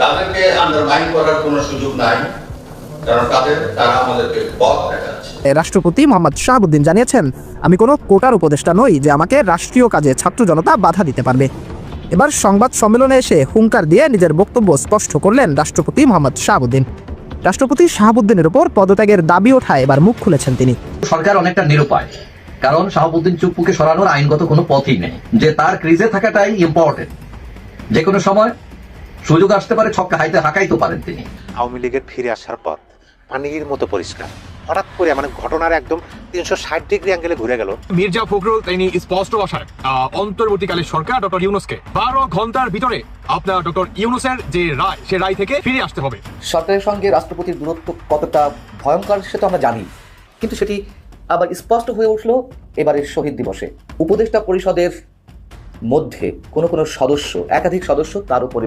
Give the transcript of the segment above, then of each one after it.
তাদেরকে আন্ডারমাইন করার কোনো সুযোগ নাই কারণ তাদের তারা আমাদেরকে পথ দেখাচ্ছে। রাষ্ট্রপতি মোহাম্মদ শাহাবুদ্দিন জানিয়েছেন আমি কোনো কোটার উপদেষ্টা নই যে আমাকে রাষ্ট্রীয় কাজে ছাত্র জনতা বাধা দিতে পারবে। এবার সংবাদ সম্মেলনে এসে হুঙ্কার দিয়ে নিজের বক্তব্য স্পষ্ট করলেন রাষ্ট্রপতি মোহাম্মদ শাহাবুদ্দিন। রাষ্ট্রপতি শাহাবুদ্দিনের উপর পদত্যাগের দাবি ওঠায় এবার মুখ খুলেছেন তিনি। সরকার অনেকটা নিরুপায় কারণ শাহাবুদ্দিন চুপ্পুকে সরানোর আইনগত কোনো পথই নেই। যে তার ক্রিজে থাকাটাই ইম্পর্টেন্ট যে কোনো সময় সুযোগ আসতে পারে ছক্কা হাইতে হাঁকাইতে পারেন তিনি। আওয়ামী লীগের ফিরে আসার পর পানির মতো পরিষ্কার। হঠাৎ করে মানে ঘটনার একদম তিনশো ষাট ডিগ্রি অ্যাঙ্গেলে ঘুরে গেল। মির্জা ফখরুল তিনি স্পষ্ট ভাষায় আহ, অন্তর্বর্তীকালে সরকার ডক্টর ইউনুসকে বারো ঘণ্টার ভিতরে আপনার ডক্টর ইউনুসের যে রায় সে রায় থেকে ফিরে আসতে হবে। সরকারের সঙ্গে রাষ্ট্রপতির দূরত্ব কতটা ভয়ঙ্কর সেটা আমরা জানি। কিন্তু সেটি আবার স্পষ্ট হয়ে উঠল এবারের শহীদ দিবসে। উপদেষ্টা পরিষদের মধ্যে কোনো কোনো সদস্য একাধিক সদস্য তার উপরে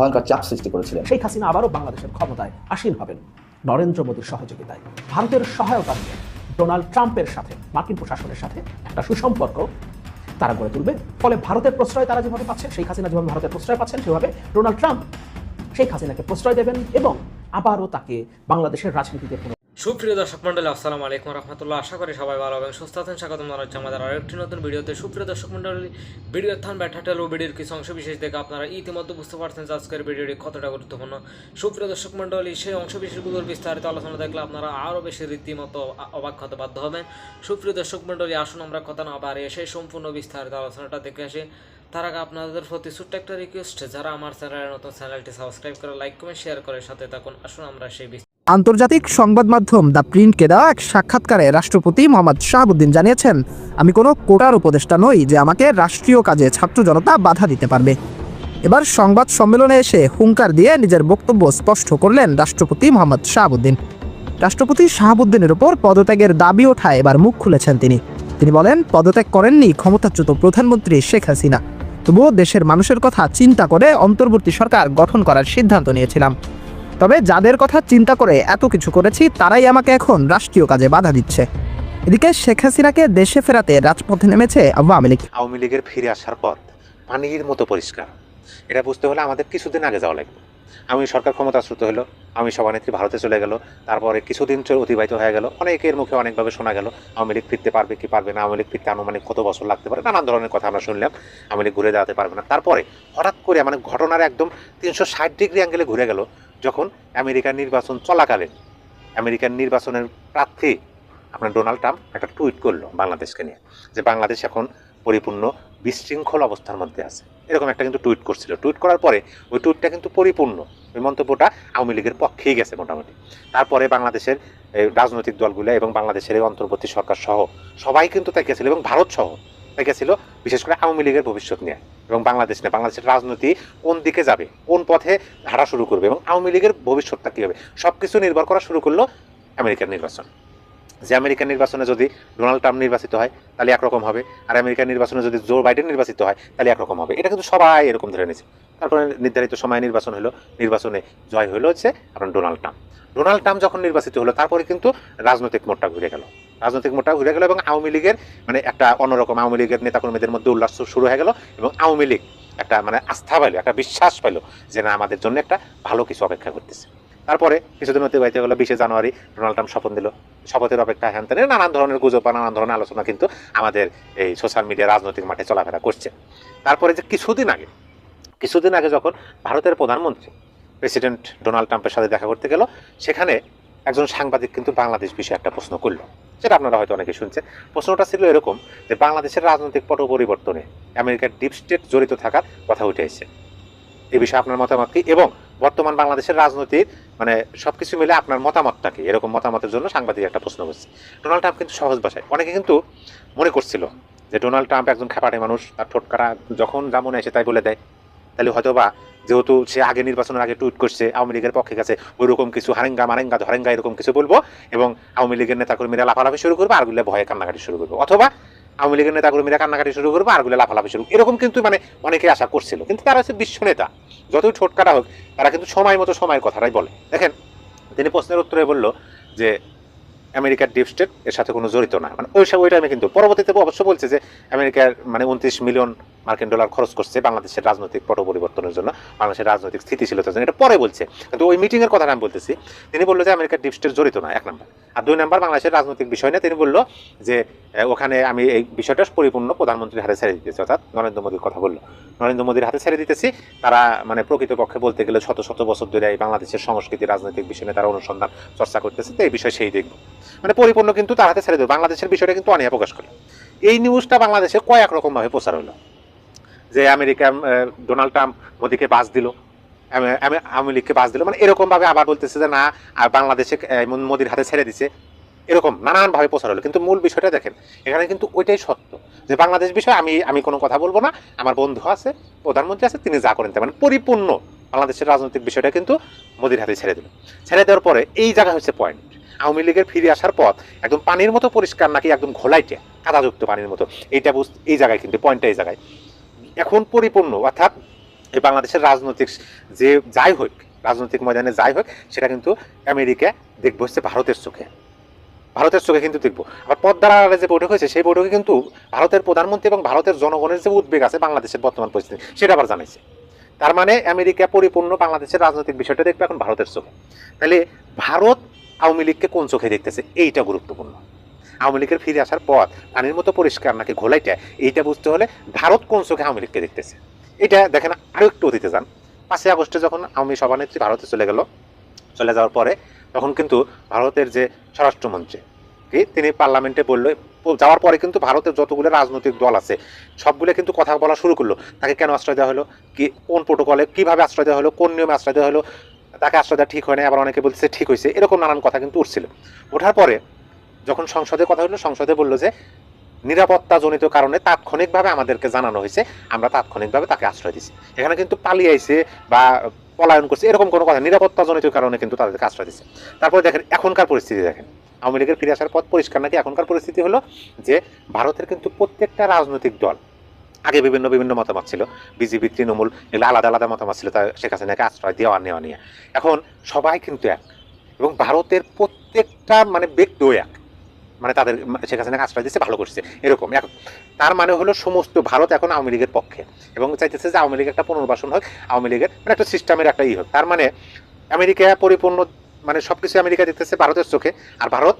ভয়ঙ্কর চাপ সৃষ্টি করেছিলেন। শেখ হাসিনা আবারও বাংলাদেশের ক্ষমতায় আসীন হবেন। নরেন্দ্র মোদীর সহযোগিতায় ভারতের সহায়তা নিয়ে ডোনাল্ড ট্রাম্পের সাথে, মার্কিন প্রশাসনের সাথে একটা সুসম্পর্ক তারা গড়ে তুলবে। ফলে ভারতের প্রশ্রয় তারা যেভাবে পাচ্ছেন শেখ হাসিনা যেভাবে ভারতের প্রশ্রয় পাচ্ছেন, সেভাবে ডোনাল্ড ট্রাম্প শেখ হাসিনাকে প্রশ্রয় দেবেন এবং আবারও তাকে বাংলাদেশের রাজনীতিতে সুপ্রিয় দর্শক মন্ডলী আসসালামু আলাইকুম রহমতুল্লাহ। আশা করি সবাই ভালো এবং সুস্থ আছেন। স্বাগত জানাচ্ছি আমাদের আরেকটি নতুন ভিডিওতে। সুপ্রিয় দর্শক মন্ডলী ভিডিও থান ব্যাটাটেল ও ভিডিওর কিছু অংশ বিশেষ দেখে আপনারা ইতিমধ্যে বুঝতে পারছেন যে আজকের ভিডিওটি কতটা গুরুত্বপূর্ণ। সুপ্রিয় দর্শক মন্ডলী সেই অংশ বিশেষগুলোর বিস্তারিত আলোচনা দেখলে আপনারা আরও বেশি রীতিমতো অবাক হতে বাধ্য হবেন। সুপ্রিয় দর্শক মন্ডলী আসুন আমরা কথা না বাড়িয়ে সেই সম্পূর্ণ বিস্তারিত আলোচনাটা দেখে আসি। তার আগে আপনাদের প্রতি ছোট্ট একটা রিকোয়েস্ট যারা আমার চ্যানেলের নতুন, চ্যানেলটি সাবস্ক্রাইব করে লাইক কমেন্ট শেয়ার করে সাথে থাকুন। আসুন আমরা সেই আন্তর্জাতিক সংবাদ মাধ্যম দ্য প্রিন্টকে দেওয়া এক সাক্ষাৎকারে রাষ্ট্রপতি মোহাম্মদ শাহাবুদ্দিন জানিয়েছেন, আমি কোনো কোটার উপদেষ্টা নই যে আমাকে রাষ্ট্রীয় কাজে ছাত্র জনতা বাধা দিতে পারবে। এবার সংবাদ সম্মেলনে এসে হুঙ্কার দিয়ে নিজের বক্তব্য স্পষ্ট করলেন রাষ্ট্রপতি মোহাম্মদ শাহাবুদ্দিন। রাষ্ট্রপতি শাহাবুদ্দিনের ওপর পদত্যাগের দাবি ওঠায় এবার মুখ খুলেছেন তিনি। তিনি বলেন, পদত্যাগ করেননি ক্ষমতাচ্যুত প্রধানমন্ত্রী শেখ হাসিনা। তবুও দেশের মানুষের কথা চিন্তা করে অন্তর্বর্তী সরকার গঠন করার সিদ্ধান্ত নিয়েছিলাম। তবে যাদের কথা চিন্তা করে এত কিছু করেছি, তারাই আমাকে এখন রাষ্ট্রীয় কাজে বাধা দিচ্ছে। এদিকে শেখ হাসিনাকে দেশে ফেরাতে রাজপথে নেমেছে আওয়ামী লীগ। আওয়ামী লীগের ফিরে আসার পথ পানির মতো পরিষ্কার। এটা বুঝতে হলে আমাদের কিছুদিন আগে যাওয়া লাগবে। আমি সরকার ক্ষমতাচ্যুত হলো, আমি সভানেত্রী ভারতে চলে গেল, তারপরে কিছুদিন অতিবাহিত হয়ে গেল, অনেকের মুখে অনেকভাবে শোনা গেল, আওয়ামী লীগ ফিরতে পারবে কি পারবে না, আওয়ামী লীগ ফিরতে আনুমানিক কত বছর লাগতে পারে, নানান ধরনের কথা আমরা শুনলাম, আওয়ামী লীগ ঘুরে দাঁড়াতে পারবে না। তারপরে হঠাৎ করে মানে ঘটনার একদম তিনশো ষাট ডিগ্রি অ্যাঙ্গেলে ঘুরে গেল যখন আমেরিকার নির্বাচন চলাকালীন, আমেরিকার নির্বাচনের প্রার্থী আপনার ডোনাল্ড ট্রাম্প একটা টুইট করল বাংলাদেশকে নিয়ে, যে বাংলাদেশ এখন পরিপূর্ণ বিশৃঙ্খল অবস্থার মধ্যে আছে। এরকম একটা কিন্তু টুইট করছিল। টুইট করার পরে ওই টুইটটা কিন্তু পরিপূর্ণ। ওই মন্তব্যটা আওয়ামী লীগের পক্ষেই গেছে মোটামুটি। তারপরে বাংলাদেশের রাজনৈতিক দলগুলো এবং বাংলাদেশের অন্তর্বর্তী সরকার সহ সবাই কিন্তু তাই গেছিল এবং ভারত সহ গেছিল, বিশেষ করে আওয়ামী লীগের ভবিষ্যৎ নিয়ে। এবং বাংলাদেশ নিয়ে, বাংলাদেশের রাজনীতি কোন দিকে যাবে, কোন পথে হাঁটা শুরু করবে এবং আওয়ামী লীগের ভবিষ্যৎটা কী হবে সব কিছু নির্ভর করা শুরু করল আমেরিকার নির্বাচন। যে আমেরিকান নির্বাচনে যদি ডোনাল্ড ট্রাম্প নির্বাচিত হয়, তাহলে একরকম হবে। আর আমেরিকান নির্বাচনে যদি জো বাইডেন নির্বাচিত হয়, তাহলে একরকম হবে। এটা কিন্তু সবাই এরকম ধরে নিয়েছে। তারপরে নির্ধারিত সময় নির্বাচন হলো, নির্বাচনে জয় হলো হচ্ছে আপনার ডোনাল্ড ট্রাম্প। ডোনাল্ড ট্রাম্প যখন নির্বাচিত হলো, তারপরে কিন্তু রাজনৈতিক মোড়টা ঘুরে গেল। রাজনৈতিক মোড়টা ঘুরে গেল এবং আওয়ামী লীগের মানে একটা অন্যরকম আওয়ামী লীগের নেতাকর্মীদের মধ্যে উল্লাস শুরু হয়ে গেল এবং আওয়ামী লীগ একটা মানে আস্থা পাইলো, একটা বিশ্বাস পাইলো যে না, আমাদের জন্য একটা ভালো কিছু অপেক্ষা করতেছে। তারপরে কিছুদিন অতিবাহিত গেলো বিশে জানুয়ারি, ডোনাল্ড ট্রাম্প শপথ দিল শপথের অপেক্ষা হ্যান ত্যান নানান ধরনের গুজব নানান ধরনের আলোচনা কিন্তু আমাদের এই সোশ্যাল মিডিয়া রাজনৈতিক মাঠে চলাফেরা করছে। তারপরে যে কিছুদিন আগে কিছুদিন আগে যখন ভারতের প্রধানমন্ত্রী প্রেসিডেন্ট ডোনাল্ড ট্রাম্পের সাথে দেখা করতে গেল, সেখানে একজন সাংবাদিক কিন্তু বাংলাদেশ বিষয়ে একটা প্রশ্ন করল। যেটা আপনারা হয়তো অনেকে শুনছেন। প্রশ্নটা ছিল এরকম যে বাংলাদেশের রাজনৈতিক পট পরিবর্তনে আমেরিকার ডিপ স্টেট জড়িত থাকার কথা উঠে এসেছে। এ বিষয়ে আপনার মতামত কি? এবং বর্তমান বাংলাদেশের রাজনীতির মানে সবকিছু মিলে আপনার মতামতটা কি? এরকম মতামতের জন্য সাংবাদিক একটা প্রশ্ন করছে। ডোনাল্ড ট্রাম্প কিন্তু সহজ ভাষায়, অনেকে কিন্তু মনে করছিল যে ডোনাল্ড ট্রাম্প একজন খেপাটে মানুষ, তার ঠোটকারা যখন যা মনে আসে তাই বলে দেয়। তাহলে হয়তো বা যেহেতু সে আগে নির্বাচনের আগে টুইট করছে, আওয়ামী লীগের পক্ষে গেছে ওইরকম কিছু হারেঙ্গা মারেঙ্গা ধরেঙ্গা এরকম কিছু বলব এবং আওয়ামী লীগের নেতাকর্মীরা লাফালাফি শুরু করবে আরগুলো ভয়ে কান্নাকাটি শুরু করবে। অথবা আওয়ামী লীগের নেতাকর্মীরা কান্নাকাটি শুরু করবে আরগুলো লাফালাফি শুরু এরকম কিন্তু মানে অনেকে আশা করছিল। কিন্তু তারা হচ্ছে বিশ্ব নেতা। যতই ঠোটকাটা হোক, তারা কিন্তু সময় মতো সময়ের কথাটাই বলে। দেখেন, তিনি প্রশ্নের উত্তরে বলল যে, আমেরিকার ডিপ স্টেট এর সাথে কোনো জড়িত না। মানে ওই সব ওই টাইমে কিন্তু। পরবর্তীতে অবশ্য বলছে যে, আমেরিকার মানে উনত্রিশ মিলিয়ন মার্কিন ডলার খরচ করছে বাংলাদেশের রাজনৈতিক পট পরিবর্তনের জন্য, বাংলাদেশের রাজনৈতিক স্থিতিশীলতার জন্য। এটা পরে বলছে। কিন্তু ওই মিটিং এর কথা আমি বলতেছি, তিনি বলল যে আমেরিকার ডিপ স্টেট জড়িত না, এক নাম্বার। আর দুই নাম্বার, বাংলাদেশের রাজনৈতিক বিষয় নিয়ে তিনি বলল যে ওখানে আমি এই বিষয়টা পরিপূর্ণ প্রধানমন্ত্রীর হাতে ছেড়ে দিতেছি, অর্থাৎ নরেন্দ্র মোদীর কথা বলল। নরেন্দ্র মোদীর হাতে ছেড়ে দিতেছি, তারা মানে প্রকৃতপক্ষে বলতে গেলে শত শত বছর ধরে এই বাংলাদেশের সংস্কৃতি, রাজনৈতিক বিষয় নিয়ে তারা অনুসন্ধান, চর্চা করতেছে, তো এই বিষয়ে সেই দেখব। মানে পরিপূর্ণ কিন্তু তার হাতে ছেড়ে দেবে। বাংলাদেশের বিষয়টা কিন্তু অনিয়া প্রকাশ করে এই নিউজটা বাংলাদেশে কয়েক রকমভাবে প্রচার হলো। যে আমেরিকা ডোনাল্ড ট্রাম্প মোদীকে বাস দিল। আওয়ামী লীগকে বাস দিল। মানে এরকম ভাবে আবার বলতেছে যে, না বাংলাদেশে মোদীর হাতে ছেড়ে দিছে। এরকম নানান ভাবে প্রচার হলো। কিন্তু মূল বিষয়টা দেখেন, এখানে কিন্তু ওইটাই সত্য যে, বাংলাদেশ বিষয়ে আমি আমি কোনো কথা বলব না। আমার বন্ধু আছে, প্রধানমন্ত্রী আছে, তিনি যা করেন মানে পরিপূর্ণ বাংলাদেশের রাজনৈতিক বিষয়টা কিন্তু মোদীর হাতে ছেড়ে দিল। ছেড়ে দেওয়ার পরে এই জায়গা হচ্ছে পয়েন্ট আওয়ামী লীগের ফিরে আসার পথ একদম পানির মতো পরিষ্কার নাকি একদম ঘোলাইটে কাদাযুক্ত পানির মতো। এইটা বুঝ, এই জায়গায় কিন্তু পয়েন্টটা এই জায়গায়। এখন পরিপূর্ণ, অর্থাৎ এই বাংলাদেশের রাজনৈতিক যে যাই হোক, রাজনৈতিক ময়দানে যাই হোক, সেটা কিন্তু আমেরিকা দেখব হচ্ছে ভারতের চোখে। ভারতের চোখে কিন্তু দেখব। আবার পদ্মার আড়ালে যে বৈঠক হয়েছে, সেই বৈঠকে কিন্তু ভারতের প্রধানমন্ত্রী এবং ভারতের জনগণের যে উদ্বেগ আছে বাংলাদেশের বর্তমান পরিস্থিতি, সেটা আবার জানাইছে। তার মানে আমেরিকা পরিপূর্ণ বাংলাদেশের রাজনৈতিক বিষয়টা দেখবে এখন ভারতের চোখে। তাহলে ভারত আওয়ামী লীগকে কোন চোখে দেখতেছে? এইটা গুরুত্বপূর্ণ। আওয়ামী লীগের ফিরে আসার পথ পানির মতো পরিষ্কার নাকি ঘোলাইটা, এইটা বুঝতে হলে ভারত কোন চোখে আওয়ামী লীগকে দেখতেছে? এটা দেখেন আরও একটু অতীতে যান। পাঁচই আগস্টে যখন আওয়ামী সভানেত্রী ভারতে চলে গেল, চলে যাওয়ার পরে তখন কিন্তু ভারতের যে স্বরাষ্ট্রমন্ত্রী, কি তিনি পার্লামেন্টে বলল, যাওয়ার পরে কিন্তু ভারতের যতগুলো রাজনৈতিক দল আছে, সবগুলো কিন্তু কথা বলা শুরু করল। তাকে কেন আশ্রয় দেওয়া হলো? কি, কোন প্রোটোকলে কীভাবে আশ্রয় দেওয়া হলো? কোন নিয়মে আশ্রয় দেওয়া হলো? তাকে আশ্রয় দেওয়া ঠিক হয় না আবার অনেকে বলছে ঠিক হয়েছে, এরকম নানান কথা কিন্তু উঠছিল। ওঠার পরে যখন সংসদে কথা হলো, সংসদে বলল যে নিরাপত্তাজনিত কারণে তাৎক্ষণিকভাবে আমাদেরকে জানানো হয়েছে, আমরা তাৎক্ষণিকভাবে তাকে আশ্রয় দিছি। এখানে কিন্তু পালিয়ে আইছে বা পলায়ন করছে, এরকম কোনো কথা, নিরাপত্তাজনিত কারণে কিন্তু তাদেরকে আশ্রয় দিচ্ছে তারপরে দেখেন, এখনকার পরিস্থিতি দেখেন। আওয়ামী লীগের ফিরে আসার পথ পরিষ্কার নাকি? এখনকার পরিস্থিতি হলো যে ভারতের কিন্তু প্রত্যেকটা রাজনৈতিক দল, আগে বিভিন্ন বিভিন্ন মতামত ছিল, বিজেপি, তৃণমূল, এগুলো আলাদা আলাদা মতামত ছিল, তা শেখ হাসিনাকে আশ্রয় দেওয়া নেওয়া নিয়ে। এখন সবাই কিন্তু এক। এবং ভারতের প্রত্যেকটা মানে ব্যক্তিও এক। মানে তাদের শেখ হাসিনাকে আশ্রয় দিচ্ছে ভালো করছে, এরকম। এখন তার মানে হলো সমস্ত ভারত এখন আওয়ামী লীগের পক্ষে। এবং চাইতেছে যে আওয়ামী লীগের একটা পুনর্বাসন হোক, আওয়ামী লীগের মানে একটা সিস্টেমের একটা ই হোক। তার মানে আমেরিকা পরিপূর্ণ মানে সবকিছু আমেরিকা দেখতেছে ভারতের চোখে, আর ভারত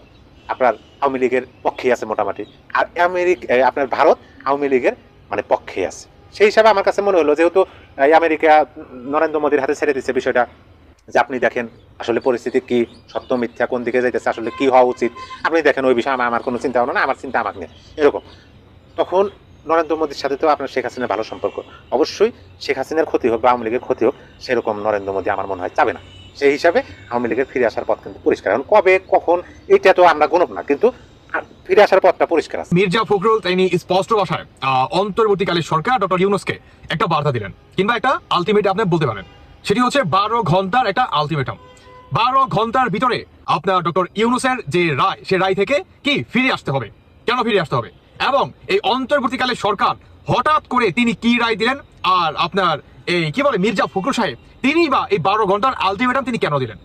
আপনার আওয়ামী লীগের পক্ষেই আছে মোটামুটি। আর আমেরিকা আপনার ভারত আওয়ামী লীগের মানে পক্ষেই আছে। সেই হিসাবে আমার কাছে মনে হলো, যেহেতু আমেরিকা নরেন্দ্র মোদীর হাতে ছেড়ে দিচ্ছে বিষয়টা যে আপনি দেখেন আসলে পরিস্থিতি কি, সত্য মিথ্যা কোন দিকে যাইতেছে, আসলে কি হওয়া উচিত? আপনি দেখেন ওই বিষয়ে আমার কোনো চিন্তা ভাবনা না আমার চিন্তা আমাকে এরকম। তখন নরেন্দ্র মোদীর সাথে তো আপনার শেখ হাসিনার ভালো সম্পর্ক। অবশ্যই শেখ হাসিনার ক্ষতি হোক বা আওয়ামী লীগের ক্ষতি হোক, সেরকম নরেন্দ্র মোদী আমার মনে হয় চাবে না। সেই হিসাবে আওয়ামী লীগের ফিরে আসার পথ কিন্তু পরিষ্কার। এখন কবে, কখন, এটা তো আমরা গণব না। কিন্তু ফিরে আসার পথটা পরিষ্কার আছে। মির্জা ফখরুল, তিনি স্পষ্ট ভাষায় অন্তর্বর্তীকালে সরকার ডক্টর ইউনুসকে একটা বার্তা দিলেন, কিংবা একটা আলটিমেট আপনি বলতে পারেন। সেটি হচ্ছে বারো ঘণ্টার একটা আলটিমেটাম বারো ঘণ্টার ভিতরে আপনার ডক্টর ইউনুসের যে রায়, সে রায় থেকে কি ফিরে আসতে হবে? কেন ফিরে আসতে হবে? এবং এই অন্তর্বর্তীকালে সরকার হঠাৎ করে তিনি কি রায় দিলেন? আর আপনার এই কি বলে, মির্জা ফখরুল সাহেব, তিনি বা এই বারো ঘণ্টার আলটিমেটাম তিনি কেন দিলেন?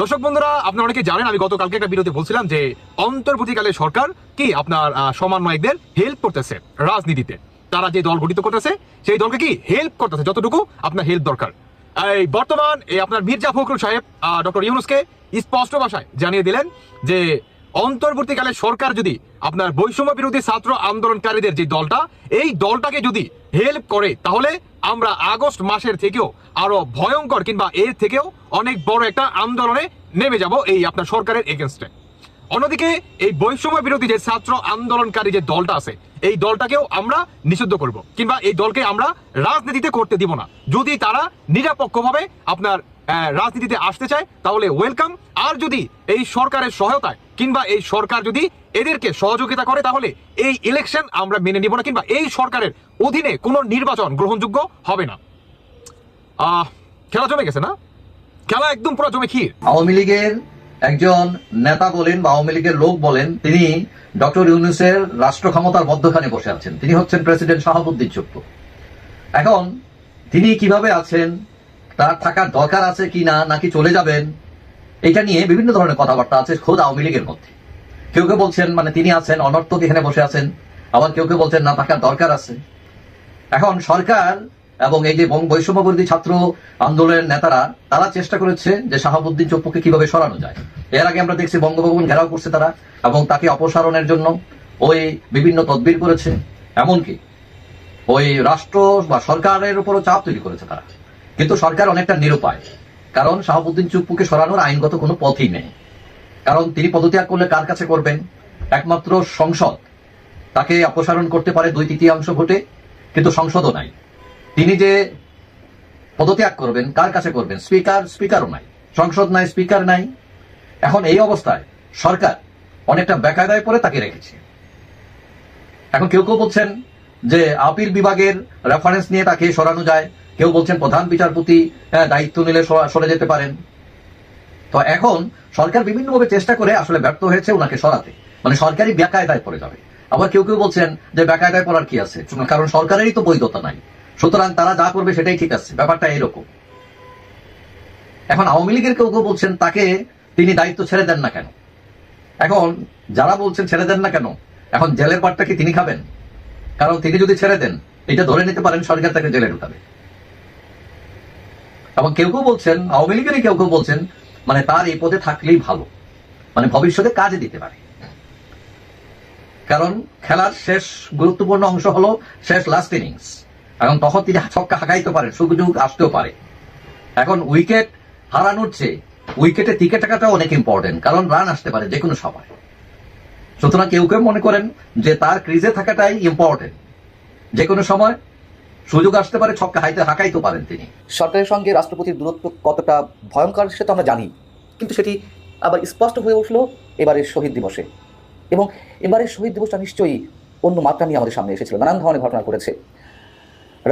দর্শক বন্ধুরা, আপনারা অনেকে জানেন, আমি গতকালকে একটা বিরতি বলছিলাম যে অন্তর্বর্তীকালে সরকার কি আপনার সমন্বয়কদের হেল্প করতেছে রাজনীতিতে। তারা যে দল গঠিত করতেছে, সেই দলকে কি হেল্প করতেছে? যতটুকু আপনার হেল্প দরকার। এই, বর্তমান এই আপনার মির্জা ফখরুল সাহেব ডক্টর ইউনুসকে স্পষ্ট ভাষায় জানিয়ে দিলেন যে, অন্তর্বর্তীকালে সরকার যদি আপনার বৈষম্য বিরোধী ছাত্র আন্দোলনকারীদের যে দলটা, এই দলটাকে যদি হেল্প করে, তাহলে আমরা আগস্ট মাসের থেকেও আরও ভয়ঙ্কর কিংবা এর থেকেও অনেক বড় একটা আন্দোলনে নেমে যাব এই আপনার সরকারের এগেনস্টে অন্যদিকে এই বৈষম্য বিরোধী যে ছাত্র আন্দোলনকারী যে দলটা আছে, এই দলটাকেও আমরা নিষিদ্ধ করব। কিংবা এই দলকে আমরা রাজনীতিতে করতে দিব না। যদি তারা নিরপেক্ষভাবে আপনার রাজনীতিতে আসতে চায়, তাহলে ওয়েলকাম। আর যদি এই সরকারের সহায়তায় কিংবা এই সরকার যদি এদেরকে সহযোগিতা করে, তাহলে এই ইলেকশন আমরা মেনে নিব না, কিংবা এই সরকারের অধীনে কোনো নির্বাচন গ্রহণযোগ্য হবে না। খেলা জমে গেছে না? খেলা একদম পুরো জমে ক্ষীর। আওয়ামী লীগের একজন নেতা বলেন বা আওয়ামী লীগের লোক বলেন, তিনি ডক্টর ইউনুসের রাষ্ট্র ক্ষমতার মধ্যখানে বসে আছেন। তিনি হচ্ছেন প্রেসিডেন্ট শাহাবুদ্দিন চুপ্পু এখন তিনি কীভাবে আছেন, তার থাকার দরকার আছে কি না নাকি চলে যাবেন, এটা নিয়ে বিভিন্ন ধরনের কথাবার্তা আছে খোদ আওয়ামী লীগের মধ্যে। কেউ কেউ বলছেন মানে তিনি আছেন, অনর্থক এখানে বসে আছেন। আবার কেউ কেউ বলছেন, না, থাকার দরকার আছে। এখন সরকার এবং এই যে বং- বৈষম্য বিরোধী ছাত্র আন্দোলনের নেতারা, তারা চেষ্টা করেছে যে শাহাবুদ্দিন চপ্পুকে কীভাবে সরানো যায়। এর আগে আমরা দেখছি বঙ্গভবন ঘেরাও করছে তারা এবং তাকে অপসারণের জন্য ওই বিভিন্ন তদবির করেছে। এমনকি ওই রাষ্ট্র বা সরকারের উপরও চাপ তৈরি করেছে তারা। কিন্তু সরকার অনেকটা নিরুপায়। কারণ শাহাবুদ্দিন চুপ্পুকে সরানোর আইনগত কোনো পথই নেই। কারণ তিনি পদত্যাগ করলে কার কাছে করবেন? একমাত্র সংসদ। তাকে অপসারণ করতে পারে দুই তৃতীয়াংশ ভোটে, কিন্তু সংসদও নাই। তিনি যে পদত্যাগ করবেন কার কাছে করবেন? স্পিকার স্পিকারও নাই। সংসদ নাই স্পিকার নাই। এখন এই অবস্থায় সরকার অনেকটা বেকায়দায় পরে তাকে রেখেছে। এখন কেউ কেউ বলছেন যে আপিল বিভাগের রেফারেন্স নিয়ে তাকে সরানো যায়। কেউ বলছেন প্রধান বিচারপতি হ্যাঁ, দায়িত্ব নিলে সরা- যেতে পারেন। তো এখন সরকার বিভিন্নভাবে চেষ্টা করে আসলে ব্যর্থ হয়েছে ওনাকে সরাতে। মানে সরকারি বেকায়দায় পড়ে যাবে। আবার কেউ কেউ বলছেন যে বেকায়দায় পড়ার কি আছে? কারণ সরকারেরই তো বৈধতা নাই। সুতরাং তারা যা করবে সেটাই ঠিক আছে, ব্যাপারটা এরকম এখন আওয়ামী লীগের কেউ কেউ বলছেন, তাকে তিনি দায়িত্ব ছেড়ে দেন না কেন? এখন যারা বলছেন ছেড়ে দেন না কেন, এখন জেলের পাটটা কি তিনি খাবেন? কারণ তিনি যদি ছেড়ে দেন, এটা ধরে নিতে পারেন, সরকার তাকে জেলে ঢুকাবে। এবং কেউ কেউ বলছেন, আওয়ামী লীগেরই কেউ কেউ বলছেন মানে তার এই পদে থাকলেই ভালো। মানে ভবিষ্যতে কাজে দিতে পারে। কারণ খেলার শেষ গুরুত্বপূর্ণ অংশ হলো শেষ লাস্ট ইনিংস এখন তখন তিনি ছক্কা হাঁকাইতে পারেন, সুযোগ আসতেও পারে। এখন উইকেট হারানোর চেয়ে উইকেটে টিকে থাকাটা অনেক ইম্পর্টেন্ট কারণ রান আসতে পারে যে কোনো সময়। সুতরাং কেউ কেউ মনে করেন যে তার ক্রিজে থাকাটাই ইম্পর্টেন্ট যে কোনো সময় সুযোগ আসতে পারে, ছক্কা হাইতে হাঁকাইতে পারেন তিনি। সরকারের সঙ্গে রাষ্ট্রপতির দূরত্ব কতটা ভয়ঙ্কর সেটা আমরা জানি, কিন্তু সেটি আবার স্পষ্ট হয়ে উঠল এবারের শহীদ দিবসে। এবং এবারের শহীদ দিবসটা নিশ্চয়ই অন্য মাত্রা নিয়ে আমাদের সামনে এসেছিল, নানান ধরনের ঘটনা করেছে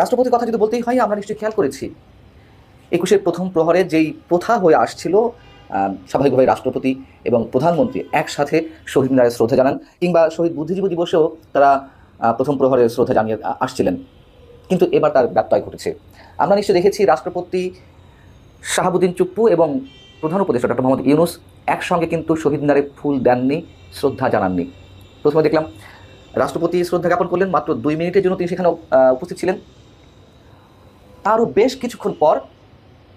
রাষ্ট্রপতির কথা যদি বলতেই হয়, আমরা নিশ্চয়ই খেয়াল করেছি। একুশের প্রথম প্রহরে যেই প্রথা হয়ে আসছিল স্বাভাবিকভাবে রাষ্ট্রপতি এবং প্রধানমন্ত্রী একসাথে শহীদ মিনারে শ্রদ্ধা জানান, কিংবা শহীদ বুদ্ধিজীবী দিবসেও তারা প্রথম প্রহরে শ্রদ্ধা জানিয়ে আসছিলেন। কিন্তু এবার তার ব্যত্যয় ঘটেছে। আমরা নিশ্চয়ই দেখেছি রাষ্ট্রপতি শাহাবুদ্দিন চুপ্পু এবং প্রধান উপদেষ্টা ডক্টর মোহাম্মদ ইউনুস একসঙ্গে কিন্তু শহীদ মিনারে ফুল দেননি, শ্রদ্ধা জানাননি। প্রথমে দেখলাম, রাষ্ট্রপতি শ্রদ্ধা জ্ঞাপন করলেন, মাত্র দুই মিনিটের জন্য তিনি সেখানে উপস্থিত ছিলেন। তারও বেশ কিছুক্ষণ পর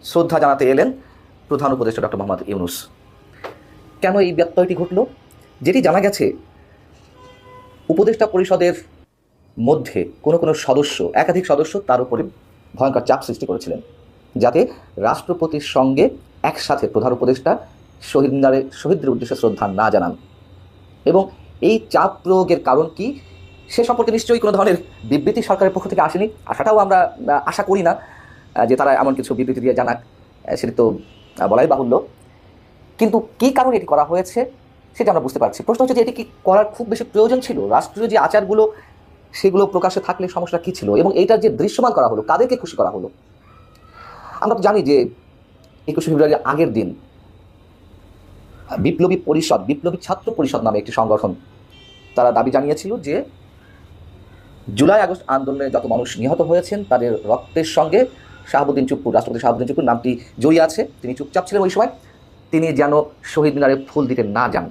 শ্রদ্ধা জানাতে এলেন প্রধান উপদেষ্টা ডক্টর মোহাম্মদ ইউনুস। কেন এই ব্যত্যয়টি ঘটল? যেটি জানা গেছে, উপদেষ্টা পরিষদের মধ্যে কোনো কোনো সদস্য, একাধিক সদস্য তার উপরে ভয়ঙ্কর চাপ সৃষ্টি করেছিলেন, যাতে রাষ্ট্রপতির সঙ্গে একসাথে প্রধান উপদেষ্টা শহীদ মিনারে শহীদদের উদ্দেশ্যে শ্রদ্ধা না জানান। এবং এই চাপ প্রয়োগের কারণ কি? সে সম্পর্কে নিশ্চয়ই কোনো ধরনের বিবৃতি সরকারের পক্ষ থেকে আসেনি। আশাটাও আমরা আশা করি না যে তারা এমন কিছু বিবৃতি দিয়ে জানাক সেটি তো বলাই বাহুল্য। কিন্তু কী কারণে এটি করা হয়েছে, সেটা আমরা বুঝতে পারছি। প্রশ্ন হচ্ছে যে এটি কি করার খুব বেশি প্রয়োজন ছিল? রাষ্ট্রীয় যে আচারগুলো, সেগুলো প্রকাশে থাকলে সমস্যা কী ছিল? এবং এইটার যে দৃশ্যমান করা হলো, কাদেরকে খুশি করা হলো? আমরা তো জানি যে একুশে ফেব্রুয়ারির আগের দিন, বিপ্লবী পরিষদ, বিপ্লবী ছাত্র পরিষদ নামে একটি সংগঠন তারা দাবি জানিয়েছিল যে জুলাই আগস্ট আন্দোলনে যত মানুষ নিহত হয়েছেন, তাদের রক্তের সঙ্গে শাহাবুদ্দিন চুপ্পু, রাষ্ট্রপতি শাহাবুদ্দিন চুপ্পুর নামটি জড়িয়ে আছে। তিনি চুপচাপ ছিলেন ওই সময়। তিনি যেন শহীদ মিনারে ফুল দিতে না যান।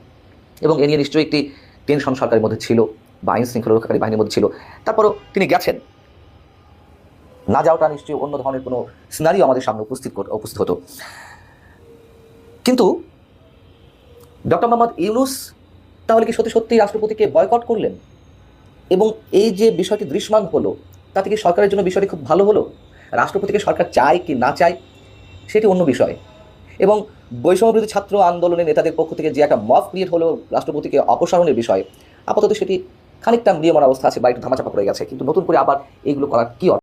এবং এ নিয়ে নিশ্চয়ই একটি টেনশন সরকারের মধ্যে ছিল, বা আইন শৃঙ্খলা রক্ষাকারী বাহিনীর মধ্যে ছিল। তারপরও তিনি গেছেন। না যাওয়াটা নিশ্চয়ই অন্য ধরনের কোনো সিনারিও আমাদের সামনে উপস্থিত উপস্থিত হতো। কিন্তু ডক্টর মোহাম্মদ ইউনুস তাহলে কি সত্যি সত্যি রাষ্ট্রপতিকে বয়কট করলেন? এবং এই যে বিষয়টি দৃশ্যমান হলো তাতে কি সরকারের জন্য বিষয়টি খুব ভালো হলো। রাষ্ট্রপতিকে সরকার চায় কি না চায়, সেটি অন্য বিষয়। এবং বৈষম্যবিরোধী ছাত্র আন্দোলনের নেতাদের পক্ষ থেকে যে একটা মফ ক্রিয়েট হলো রাষ্ট্রপতিকে অপসারণের বিষয়, আপাতত সেটি খানিকটা নিয়মন অবস্থা আছে বা একটু ধামাচাপা পড়ে গেছে, কিন্তু নতুন করে আবার এইগুলো করার কী